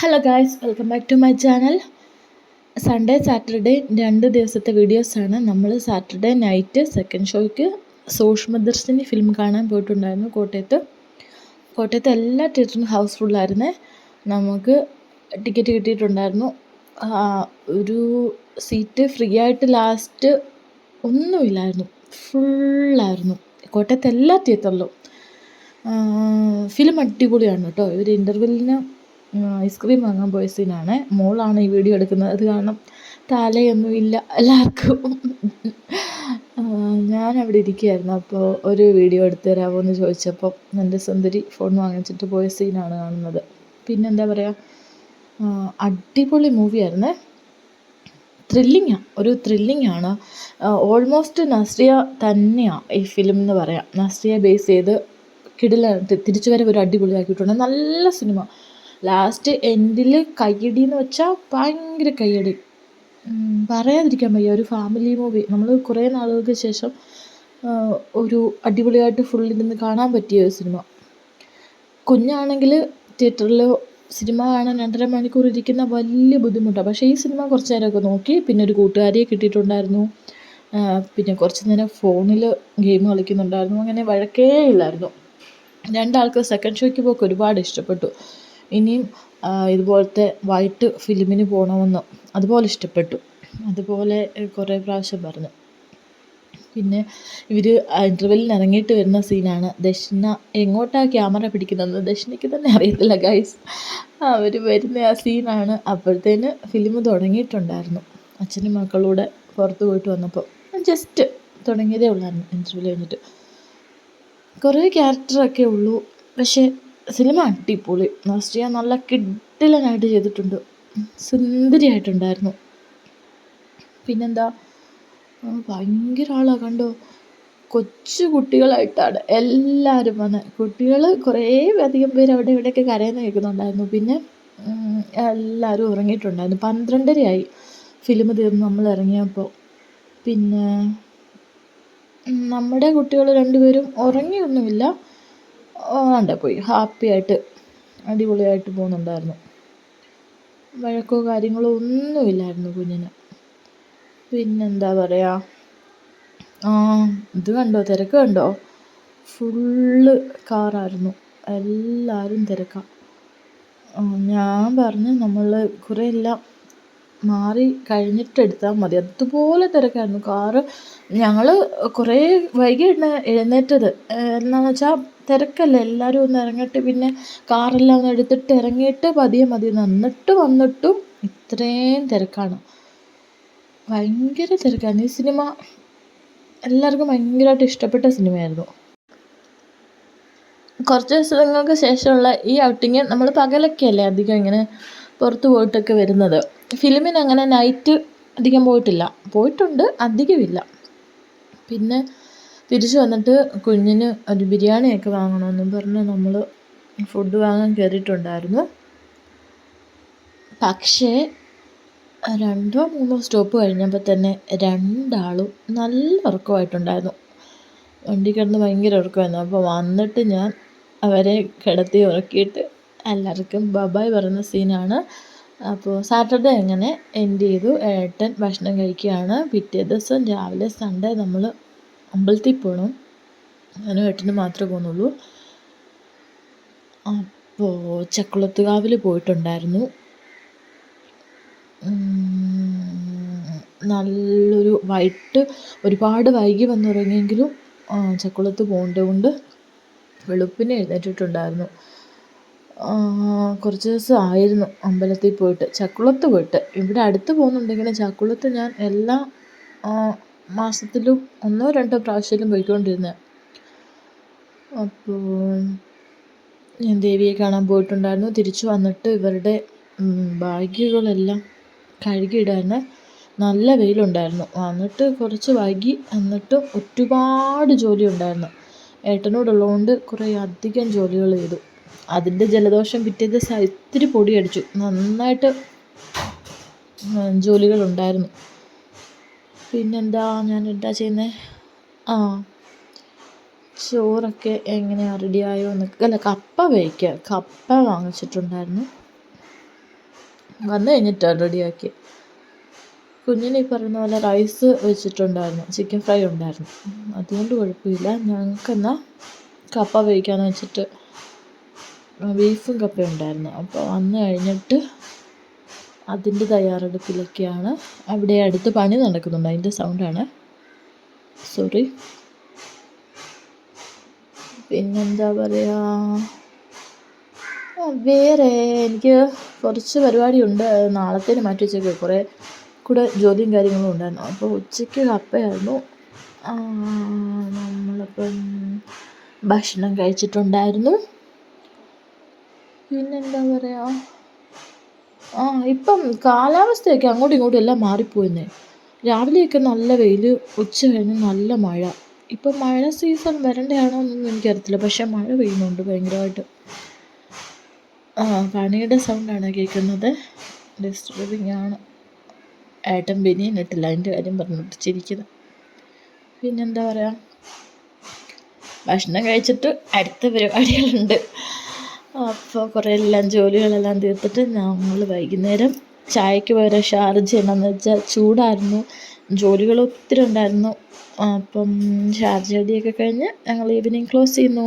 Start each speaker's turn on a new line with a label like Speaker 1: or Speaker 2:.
Speaker 1: Hello guys welcome back to my channel Sunday Saturday രണ്ട് ദിവസത്തെ വീഡിയോസാണ് നമ്മൾ സാറ്റർഡേ നൈറ്റ് സെക്കൻഡ് ഷോയ്ക്ക് സൂക്ഷ്മദർശിനി ഫിലിം കാണാൻ പോയിട്ടുണ്ടായിരുന്നു കോട്ടയത്ത്. കോട്ടയത്ത് എല്ലാ തിയേറ്ററും ഹൗസ്ഫുള്ളായിരുന്നേ നമുക്ക് ടിക്കറ്റ് കിട്ടിയിട്ടുണ്ടായിരുന്നു. ഒരു സീറ്റ് ഫ്രീ ആയിട്ട് ലാസ്റ്റ് ഒന്നുമില്ലായിരുന്നു. ഫുള്ളായിരുന്നു കോട്ടയത്ത് എല്ലാ തിയേറ്ററിലും ഫിലിം അടിപൊളിയാണ് കേട്ടോ. ഇവർ ഇന്റർവെല്ലിന് ഐസ്ക്രീം വാങ്ങാൻ പോയ സീനാണ്. മോളാണ് ഈ വീഡിയോ എടുക്കുന്നത്. അത് കാരണം തലയൊന്നുമില്ല എല്ലാവർക്കും. ഞാൻ അവിടെ ഇരിക്കുകയായിരുന്നു. അപ്പോൾ ഒരു വീഡിയോ എടുത്തു തരാമോ എന്ന് ചോദിച്ചപ്പോൾ എന്റെ സുന്ദരി ഫോൺ വാങ്ങിച്ചിട്ട് പോയ സീനാണ് കാണുന്നത്. പിന്നെന്താ പറയുക അടിപൊളി മൂവിയായിരുന്നേ ത്രില്ലിങ്ങാണ് ഒരു ത്രില്ലിങ്ങാണ് ഓൾമോസ്റ്റ് നസ്രിയ തന്നെയാണ് ഈ ഫിലിം എന്ന് പറയാം. നസ്രിയ ബേസ് ചെയ്ത് കിടില തിരിച്ചുവരവ് ഒരു അടിപൊളിയാക്കിയിട്ടുണ്ട്. നല്ല സിനിമ ലാസ്റ്റ് എൻഡിൽ കയ്യടി എന്ന് വെച്ചാൽ ഭയങ്കര കയ്യടി. പറയാതിരിക്കാൻ വയ്യ. ഒരു ഫാമിലി മൂവി നമ്മൾ കുറേ നാളുകൾക്ക് ശേഷം ഒരു അടിപൊളിയായിട്ട് ഫുള്ളിൽ നിന്ന് കാണാൻ പറ്റിയ ഒരു സിനിമ കുഞ്ഞാണെങ്കിൽ തിയേറ്ററിൽ സിനിമ കാണാൻ രണ്ടര മണിക്കൂർ ഇരിക്കുന്ന വലിയ ബുദ്ധിമുട്ടാണ് പക്ഷേ ഈ സിനിമ കുറച്ച് നേരമൊക്കെ നോക്കി. പിന്നെ ഒരു കൂട്ടുകാരിയെ കിട്ടിയിട്ടുണ്ടായിരുന്നു. പിന്നെ കുറച്ച് നേരം ഫോണിൽ ഗെയിം കളിക്കുന്നുണ്ടായിരുന്നു. അങ്ങനെ വഴക്കേ ഇല്ലായിരുന്നു. രണ്ടാൾക്ക് സെക്കൻഡ് ഷോയ്ക്ക് പോക്ക് ഒരുപാട് ഇഷ്ടപ്പെട്ടു. ഇനിയും ഇതുപോലത്തെ വൈറ്റ് ഫിലിമിന് പോകണമെന്ന് അതുപോലെ ഇഷ്ടപ്പെട്ടു. അതുപോലെ കുറേ പ്രാവശ്യം പറഞ്ഞു. പിന്നെ ഇവർ ഇന്റർവെല്ലിന് ഇറങ്ങിയിട്ട് വരുന്ന സീനാണ് ദക്ഷിണ എങ്ങോട്ടാണ് ക്യാമറ പിടിക്കുന്നതെന്ന് ദക്ഷിണയ്ക്ക് തന്നെ അറിയത്തില്ല ഗൈസ് അവർ വരുന്ന ആ സീനാണ് അപ്പോഴത്തേന് ഫിലിം തുടങ്ങിയിട്ടുണ്ടായിരുന്നു. അച്ഛനും മക്കളൂടെ പുറത്ത് പോയിട്ട് വന്നപ്പോൾ. ജസ്റ്റ് തുടങ്ങിയതേ ഉള്ളായിരുന്നു ഇന്റർവ്യൂ കഴിഞ്ഞിട്ട്. കുറേ ക്യാരക്ടറൊക്കെ ഉള്ളൂ. പക്ഷേ സിനിമ അടിപൊളി. നസ്രിയ നല്ല കിഡിലനായിട്ട് ചെയ്തിട്ടുണ്ട്. സുന്ദരിയായിട്ടുണ്ടായിരുന്നു. പിന്നെന്താ? ഭയങ്കര ആളാ കണ്ടോ? കൊച്ചു കുട്ടികളായിട്ടാണ് എല്ലാവരും വന്നത് കുട്ടികൾ കുറേ അധികം പേര് അവിടെ ഇവിടെയൊക്കെ കരയുന്ന കേൾക്കുന്നുണ്ടായിരുന്നു. പിന്നെ എല്ലാവരും ഉറങ്ങിയിട്ടുണ്ടായിരുന്നു. പന്ത്രണ്ടരയായി ഫിലിം തീർന്ന് നമ്മൾ ഇറങ്ങിയപ്പോൾ. പിന്നെ നമ്മുടെ കുട്ടികൾ രണ്ടുപേരും ഉറങ്ങിയൊന്നുമില്ല. ഉണ്ട് പോയി. ഹാപ്പി ആയിട്ട് അടിപൊളിയായിട്ട് പോകുന്നുണ്ടായിരുന്നു. വഴക്കോ കാര്യങ്ങളോ ഒന്നുമില്ലായിരുന്നു കുഞ്ഞിന്. പിന്നെന്താ പറയുക ആ ഇത് കണ്ടോ? തിരക്ക് കണ്ടോ? ഫുള്ള് കാറായിരുന്നു. എല്ലാവരും തിരക്കാണ് ഞാൻ പറഞ്ഞു നമ്മൾ കുറേ എല്ലാം മാറി കഴിഞ്ഞിട്ട് എടുത്താൽ മതി. അതുപോലെ തിരക്കായിരുന്നു. കാറ് ഞങ്ങൾ കുറേ വൈകി എഴുന്നേറ്റത്. എന്താണെന്ന് വെച്ചാൽ തിരക്കല്ലേ? എല്ലാവരും ഒന്ന് ഇറങ്ങട്ടെ. പിന്നെ കാറെല്ലാം ഒന്ന് എടുത്തിട്ട് ഇറങ്ങിയിട്ട് പതിയെ മതി എന്നിട്ട് വന്നിട്ടും ഇത്രയും തിരക്കാണ്. ഭയങ്കര തിരക്കാണ് ഈ സിനിമ എല്ലാവർക്കും ഭയങ്കരമായിട്ട് ഇഷ്ടപ്പെട്ട സിനിമയായിരുന്നു. കുറച്ച് ദിവസങ്ങൾക്ക് ശേഷമുള്ള ഈ ഔട്ടിങ് നമ്മൾ പകലൊക്കെയല്ലേ അധികം ഇങ്ങനെ പുറത്ത് പോയിട്ടൊക്കെ വരുന്നത്. ഫിലിമിന് അങ്ങനെ നൈറ്റ് അധികം പോയിട്ടില്ല. പോയിട്ടുണ്ട് അധികമില്ല. പിന്നെ തിരിച്ച് വന്നിട്ട് കുഞ്ഞിന് ഒരു ബിരിയാണിയൊക്കെ വാങ്ങണമെന്നും പറഞ്ഞ് നമ്മൾ ഫുഡ് വാങ്ങാൻ കയറിയിട്ടുണ്ടായിരുന്നു പക്ഷേ രണ്ടോ മൂന്നോ സ്റ്റോപ്പ് കഴിഞ്ഞപ്പോൾ തന്നെ രണ്ടാളും നല്ല ഉറക്കമായിട്ടുണ്ടായിരുന്നു. വണ്ടി കിടന്ന് ഭയങ്കര ഉറക്കമായിരുന്നു. അപ്പോൾ വന്നിട്ട് ഞാൻ അവരെ കിടത്തി ഉറക്കിയിട്ട് എല്ലാവർക്കും ബബായ് പറയുന്ന സീനാണ് അപ്പോൾ സാറ്റർഡേ അങ്ങനെ എൻഡ് ചെയ്തു. ഏട്ടൻ ഭക്ഷണം കഴിക്കുകയാണ്. പിറ്റേ ദിവസം രാവിലെ സൺഡേ നമ്മൾ അമ്പലത്തിൽ പോകണം ഞാനും ഏട്ടനും മാത്രമേ പോകുന്നുള്ളൂ അപ്പോൾ ചക്കുളത്തുകാവിൽ പോയിട്ടുണ്ടായിരുന്നു. നല്ലൊരു വൈകിട്ട് ഒരുപാട് വൈകി വന്നുറങ്ങിയെങ്കിലും ചക്കുളത്ത് പോകേണ്ടത് കൊണ്ട് വെളുപ്പിനെ എഴുന്നേറ്റിട്ടുണ്ടായിരുന്നു. കുറച്ച് ദിവസം ആയിരുന്നു അമ്പലത്തിൽ പോയിട്ട് ചക്കുളത്ത് പോയിട്ട്. ഇവിടെ അടുത്ത് പോകുന്നുണ്ടെങ്കിലും ചക്കുളത്ത് ഞാൻ എല്ലാ മാസത്തിലും ഒന്നോ രണ്ടോ പ്രാവശ്യത്തിലും പോയിക്കൊണ്ടിരുന്നത് അപ്പോൾ ഞാൻ ദേവിയെ കാണാൻ പോയിട്ടുണ്ടായിരുന്നു. തിരിച്ചു വന്നിട്ട് ഇവരുടെ ബാഗുകളെല്ലാം കഴുകിയിടാൻ നല്ല വെയിലുണ്ടായിരുന്നു. വന്നിട്ട് കുറച്ച് വൈകി എന്നിട്ട് ഒരുപാട് ജോലി ഉണ്ടായിരുന്നു ഏട്ടനോടുള്ളതുകൊണ്ട് കുറേ അധികം ജോലികൾ ചെയ്തു. അതിന്റെ ജലദോഷം പിറ്റേ ദിവസം ഇത്തിരി പൊടിയടിച്ചു. നന്നായിട്ട് ജോലികളുണ്ടായിരുന്നു. പിന്നെന്താ ഞാൻ എന്താ ചെയ്യുന്നത് ആ ചോറൊക്കെ എങ്ങനെയാണ് റെഡിയായോ എന്നൊക്കെ അല്ല കപ്പ വേവിക്കുക കപ്പ വാങ്ങിച്ചിട്ടുണ്ടായിരുന്നു. വന്നു കഴിഞ്ഞിട്ടാണ് റെഡിയാക്കി കുഞ്ഞിന് ഈ പറയുന്ന പോലെ റൈസ് വെച്ചിട്ടുണ്ടായിരുന്നു. ചിക്കൻ ഫ്രൈ ഉണ്ടായിരുന്നു. അതുകൊണ്ട് കുഴപ്പമില്ല. ഞങ്ങൾക്കെന്നാൽ കപ്പ വേവിക്കാമെന്ന് വെച്ചിട്ട് ബീഫും കപ്പയും ഉണ്ടായിരുന്നു. അപ്പോൾ വന്നു കഴിഞ്ഞിട്ട് അതിന്റെ തയ്യാറെടുപ്പിലൊക്കെയാണ് അവിടെ അടുത്ത് പണി നടക്കുന്നുണ്ട്. അതിന്റെ സൗണ്ടാണ് സോറി പിന്നെന്താ പറയുക വേറെ എനിക്ക് കുറച്ച് പരിപാടിയുണ്ട്. നാളത്തേന് മാറ്റി വെച്ചേക്ക്. കുറേ കൂടെ ജോലിയും കാര്യങ്ങളും ഉണ്ടായിരുന്നു. അപ്പോൾ ഉച്ചയ്ക്ക് കപ്പയായിരുന്നു. നമ്മളിപ്പം ഭക്ഷണം കഴിച്ചിട്ടുണ്ടായിരുന്നു. പിന്നെന്താ പറയുക ആ ഇപ്പം കാലാവസ്ഥയൊക്കെ അങ്ങോട്ടും ഇങ്ങോട്ടും എല്ലാം മാറിപ്പോയെന്നേ. രാവിലെയൊക്കെ നല്ല വെയിൽ ഉച്ച കഴിഞ്ഞ് നല്ല മഴ. ഇപ്പം മഴ സീസൺ വരേണ്ടതാണോ എന്നൊന്നും എനിക്കറിയത്തില്ല. പക്ഷേ മഴ പെയ്യുന്നുണ്ട് ഭയങ്കരമായിട്ട്. ആ പണിയുടെ സൗണ്ടാണ് കേൾക്കുന്നത്. ഡിസ്റ്റർബിങ് ആണ്. ഏട്ടൻ ബനിയൻ ഇട്ടില്ല. അതിന്റെ കാര്യം പറഞ്ഞിട്ട് ചിരിക്കുന്നത് പിന്നെന്താ പറയുക ഭക്ഷണം കഴിച്ചിട്ട് അടുത്ത പരിപാടികളുണ്ട്. അപ്പോൾ കുറേ എല്ലാം ജോലികളെല്ലാം തീർത്തിട്ട് ഞങ്ങൾ വൈകുന്നേരം ചായക്ക് പകരം ഷാർജ എന്നാന്ന് വെച്ചാൽ ചൂടായിരുന്നു. ജോലികൾ ഒത്തിരി ഉണ്ടായിരുന്നു. അപ്പം ഷാർജ അടിയൊക്കെ കഴിഞ്ഞ് ഞങ്ങൾ ഈവനിങ് ക്ലോസ് ചെയ്യുന്നു.